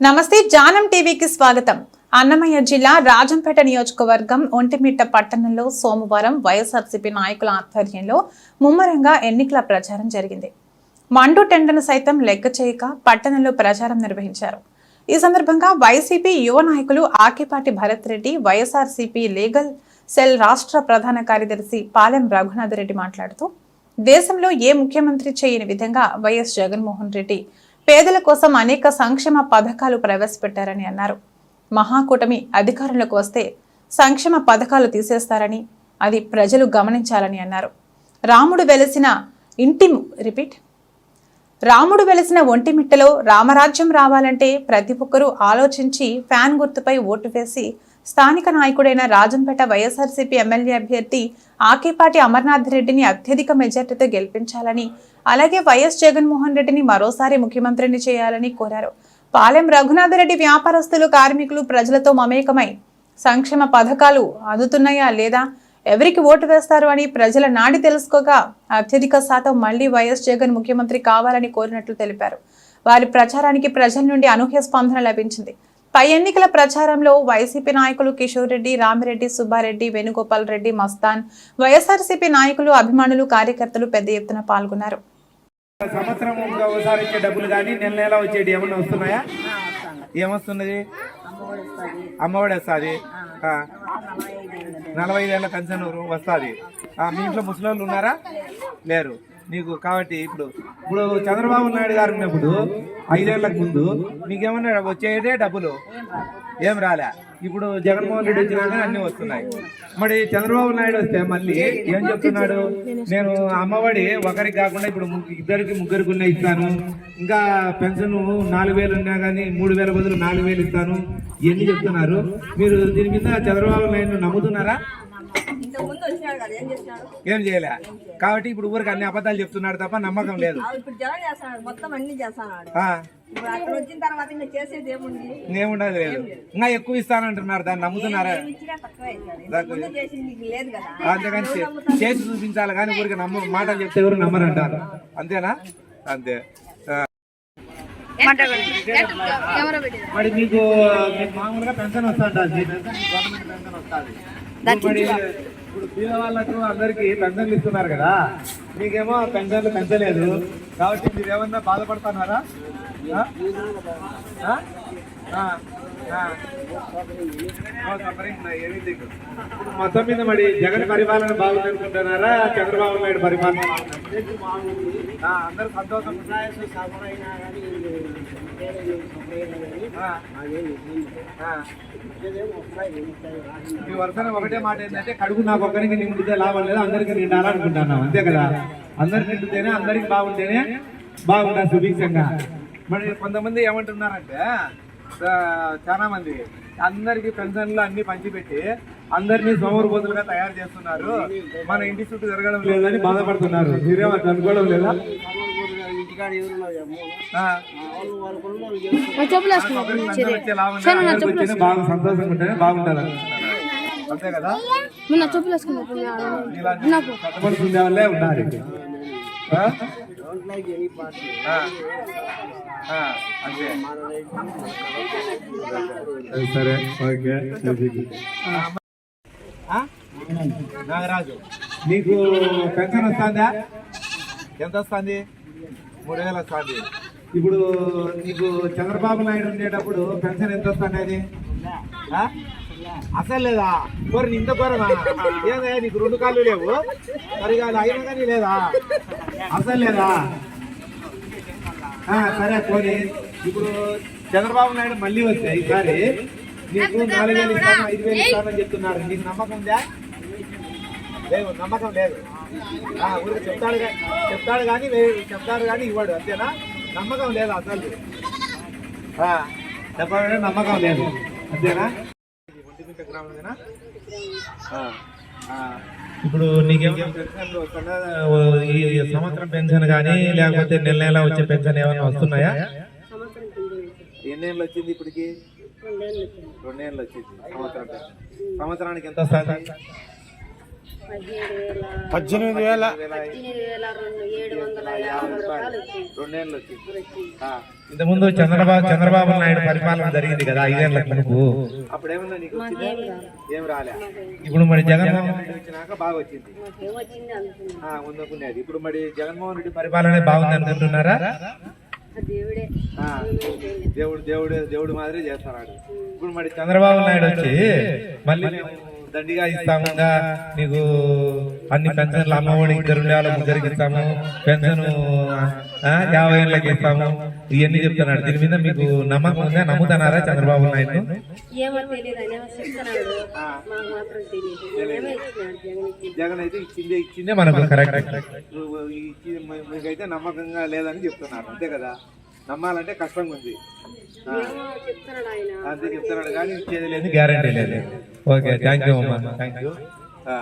నమస్తే జానం టీవీకి స్వాగతం. అన్నమయ్య జిల్లా రాజంపేట నియోజకవర్గం ఒంటిమిట్ట పట్టణంలో సోమవారం వైఎస్ఆర్సీపీ నాయకుల ఆధ్వర్యంలో ముమ్మరంగా ఎన్నికల ప్రచారం జరిగింది. మండు టెండను సైతం లెక్క చేయక పట్టణంలో ప్రచారం నిర్వహించారు. ఈ సందర్భంగా వైసీపీ యువ నాయకులు ఆకేపాటి భరత్ రెడ్డి వైఎస్ఆర్సీపీ లీగల్ సెల్ రాష్ట్ర ప్రధాన కార్యదర్శి పాలెం రఘునాథ్ రెడ్డి మాట్లాడుతూ దేశంలో ఏ ముఖ్యమంత్రి చేయని విధంగా వైఎస్ జగన్మోహన్ రెడ్డి పేదల కోసం అనేక సంక్షేమ పథకాలు ప్రవేశపెట్టారని అన్నారు. మహాకూటమి అధికారంలోకి వస్తే సంక్షేమ పథకాలు తీసేస్తారని అది ప్రజలు గమనించాలని అన్నారు. రాముడు వెలసిన ఇంటి రిపీట్. రాముడు వెలసిన ఒంటిమిట్టలో రామరాజ్యం రావాలంటే ప్రతి ఒక్కరూ ఆలోచించి ఫ్యాన్ గుర్తుపై ఓటు వేసి స్థానిక నాయకుడైన రాజంపేట వైఎస్ఆర్సీపీ ఎమ్మెల్యే అభ్యర్థి ఆకేపాటి అమర్నాథ్ రెడ్డిని అత్యధిక మెజార్టీతో గెలిపించాలని అలాగే వైఎస్ జగన్మోహన్ రెడ్డిని మరోసారి ముఖ్యమంత్రిని చేయాలని కోరారు. పాలెం రఘునాథ్ రెడ్డి వ్యాపారస్తులు కార్మికులు ప్రజలతో మమేకమై సంక్షేమ పథకాలు అందుతున్నాయా లేదా ఎవరికి ఓటు వేస్తారు అని ప్రజల నాడి తెలుసుకోగా అత్యధిక శాతం మళ్ళీ వైఎస్ జగన్ ముఖ్యమంత్రి కావాలని కోరినట్లు తెలిపారు. వారి ప్రచారానికి ప్రజల నుండి అనూహ్య స్పందన లభించింది. పై ఎన్నికల ప్రచారంలో వైసీపీ నాయకులు కిషోర్ రెడ్డి రామిరెడ్డి సుబ్బారెడ్డి వేణుగోపాల్ రెడ్డి మస్తాన్ వైఎస్ఆర్సీపీ నాయకులు అభిమానులు కార్యకర్తలు పెద్ద ఎత్తున పాల్గొన్నారు. సంవత్సరం ఒకసారి వచ్చే డబ్బులు కానీ నెల నెల వచ్చేటి ఏమన్నా వస్తున్నాయా? ఏమొస్తున్నది? అమ్మఒడి వస్తుంది. నలభై ఐదేళ్ళ పెన్షన్ వస్తుంది. మీ ఇంట్లో ముసలి ఉన్నారా? లేరు. నీకు కాబట్టి ఇప్పుడు ఇప్పుడు చంద్రబాబు నాయుడు గారు ఉన్నప్పుడు ఐదేళ్ళకు ముందు నీకేమన్నా వచ్చేదే డబ్బులు. ఏం రాలే. ఇప్పుడు జగన్మోహన్ రెడ్డి వచ్చినాక అన్ని వస్తున్నాయి. మరి చంద్రబాబు నాయుడు వస్తే మళ్ళీ ఏం చెప్తున్నాడు? నేను అమ్మఒడి ఒకరికి కాకుండా ఇప్పుడు ఇద్దరికి ముగ్గురికి ఉన్న ఇస్తాను. ఇంకా పెన్షన్ నాలుగు వేలు ఉన్నా కానీ మూడు వేల బదులు నాలుగు వేలు ఇస్తాను. ఇవన్నీ చెప్తున్నారు. మీరు దీని మీద చంద్రబాబు నాయుడు నమ్ముతున్నారా? ఏం చేయలే. కాబట్టి ఇప్పుడు ఊరికి అన్ని అబద్ధాలు చెప్తున్నాడు తప్ప నమ్మకం లేదు. ఆ, ఇప్పుడు జగన్ చేస్తున్నాడు. మొత్తం అన్ని చేస్తున్నాడు. ఆ, ఇప్పుడు అక్కడ వచ్చిన తర్వాత ఇంకా చేసేది ఏముంది? ఏముండదు లేదు. ఇంకా ఎక్కువ ఇస్తానంటున్నారు. దాన్ని నమ్ముతున్నారా? అంతేగాని చేసి చూపించాలి కానీ ఊరికి నమ్మ మాటలు చెప్తే ఎవరు నమ్మరంటారు? అంతేనా? అంతే. మరి మీకు మామూలుగా పెన్షన్ గవర్నమెంట్ పెన్షన్ వస్తుంది. ఇప్పుడు బీద వాళ్ళకు అందరికి పెన్షన్లు ఇస్తున్నారు కదా. మీకేమో పెన్షన్లు పెంచలేదు. కాబట్టి మీరు ఏమన్నా బాధపడుతున్నారా మొత్తం మీద మరి జగన్ పరిపాలన బాగుందనుకుంటున్నారా? చంద్రబాబు నాయుడు పరిపాలన అందరూ సంతోషం. ఆ. ఆ. మీ వరుసన ఒకటే మాట ఏంటంటే కడుపు నాకు ఒక్కరికి నిండితే లాభం లేదు అందరికి నిండాలనుకుంటున్నాం అంతే కదా? అందరికి నిండితేనే అందరికి బాగుంటేనే బాగుంటుంది సుభిక్షంగా. మరి కొంతమంది ఏమంటున్నారంటే చాలా మంది. అందరికి పెన్షన్లు అన్ని పంచిపెట్టి అందరినీ సోమరిపోతులుగా తయారు చేస్తున్నారు. మన ఇంటి చుట్టూ తిరగడం లేదని బాధపడుతున్నారు. అనుకోవడం లేదా? బాగా సంతోషంగా ఉంటేనే బాగుంటుంది అంతే కదా? చెప్పులు వేసుకున్నప్పుడు ఉండాలి. సరే ఓకే? నాగరాజు. నీకు పెన్షన్ వస్తుందా? ఎంత వస్తుంది? మూడు వేలు వస్తుంది. ఇప్పుడు నీకు చంద్రబాబు నాయుడు ఉండేటప్పుడు పెన్షన్ ఎంత వస్తుంది అసలు లేదా? కోరి ఇంత కోరమా? ఏదా నీకు రెండు కాళ్ళు లేవు? సరిగా అయినా కానీ లేదా? అసలు లేదా సరే పోనీ. ఇప్పుడు చంద్రబాబు నాయుడు మళ్ళీ వస్తే ఈసారి. నీకు నాలుగు వేలు ఇస్తాను ఐదు వేలు ఇస్తానని చెప్తున్నారు. నీకు నమ్మకం ఉందా? లేదు నమ్మకం లేదు. ఊరికి చెప్తాడు చెప్తాడు కానీ చెప్తాడు కానీ ఇవ్వడు అంతేనా? నమ్మకం లేదు అసలు. చెప్పాలంటే నమ్మకం లేదు అంతేనా? ఒంటిమిట్ట గ్రామమేనా? ఇప్పుడు నీకేమైనా ఈ సంవత్సరం పెన్షన్ కానీ లేకపోతే నెల నెల వచ్చే పెన్షన్ ఏమైనా వస్తున్నాయా? ఎన్నేళ్ళు వచ్చింది ఇప్పటికి? రెండేళ్ళు వచ్చింది. సంవత్సరం. సంవత్సరానికి ఎంత వస్తుంది? పద్దెనిమిది వేల. ఇంతకుముందు చంద్రబాబు చంద్రబాబు నాయుడు పరిపాలన జరిగింది కదా ఐదేళ్ళ మునుపు. అప్పుడు ఏమన్నా నీకు వచ్చిందా? ఏం రాలే. ఇప్పుడు మరి జగన్మోహన్ రెడ్డి వచ్చినాక బాగా వచ్చింది. ఇప్పుడు మరి జగన్మోహన్ రెడ్డి పరిపాలన బాగుంది అనుకుంటున్నారా ఆ, దేవుడు. దేవుడు దేవుడు మాదిరి చేస్తున్నాడు ఇప్పుడు మరి చంద్రబాబు నాయుడు వచ్చి మళ్ళీ దండిగా ఇస్తాము ఇంకా నీకు అన్ని పెన్షన్లు అమ్మఒడి ఇద్దరు ఉండే వాళ్ళకి ముగ్గురికి ఇస్తాము పెన్షన్ యాభై ఏళ్ళకి ఇస్తాము. ఇవన్నీ చెప్తున్నాడు. దీని మీద మీకు నమ్మకం ఉందా? నమ్ముతున్నారా చంద్రబాబు నాయుడు? మాకు జగన్ అయితే ఇచ్చిందే ఇచ్చిందే ఇచ్చిందే మనకు కరెక్ట్ మీకైతే నమ్మకంగా లేదని చెప్తున్నారు అంతే కదా? నమ్మాలంటే కష్టంగా ఉంది. అంతే చెప్తున్నాడు కానీ ఇచ్చేది లేదు గ్యారంటీ లేదు. ఓకే థ్యాంక్ యూ అమ్మా థ్యాంక్ యూ ఆ.